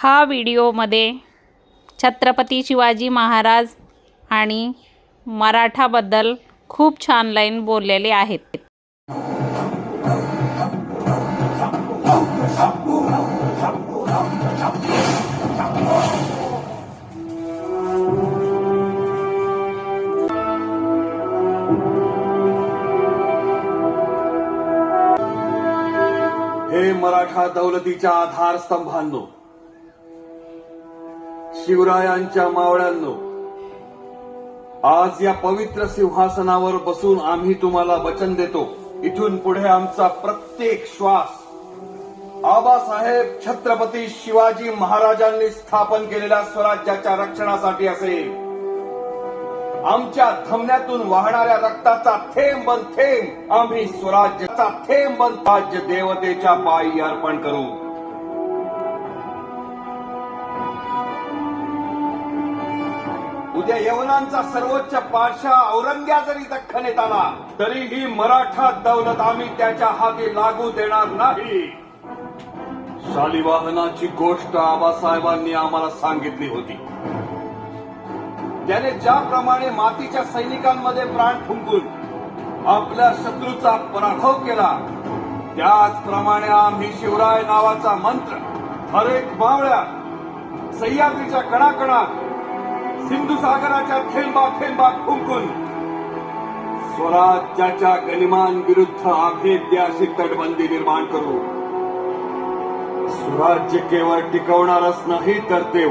हा व्हिडिओमध्ये छत्रपती शिवाजी महाराज आणि मराठाबद्दल खूप छान लाईन बोललेले आहेत. हे मराठा दौलतीच्या आधारस्तंभांनो शिवरायांच्या मावळ्यांनो आज या पवित्र सिंहासनावर बसून आम्ही तुम्हाला वचन देतो. इथून पुढे आमचा प्रत्येक श्वास. आबासाहेब छत्रपती शिवाजी महाराजांनी स्थापन केलेल्या स्वराज्याच्या रक्षणासाठी असेल. आमच्या धमन्यातून वाहणाऱ्या रक्ताचा थेंब बन थेंब आम्ही स्वराज्याचा थेंब बन राज्य देवतेच्या पायी अर्पण करू. उद्या यवनांचा सर्वोच्च पाशा औरंग्या जरी दख्खनेत आला तरीही मराठा दौलत आम्ही त्याच्या हाती लागू देणार नाही. शालिवाहनाची गोष्ट आबासाहेबांनी आम्हाला सांगितली होती. त्याने ज्याप्रमाणे मातीच्या सैनिकांमध्ये प्राण फुंकून आपल्या शत्रूचा पराभव केला त्याचप्रमाणे आम्ही शिवराय नावाचा मंत्र हरेक मावळ्या सह्याद्रीच्या कणाकणात सिंधू सागराच्या थेंबा थेंबात फुंकून स्वराज्याच्या गनिमान विरुद्ध अभेद्य अशी तटबंदी निर्माण करू. स्वराज्य केवळ टिकवणारच नाही तर ते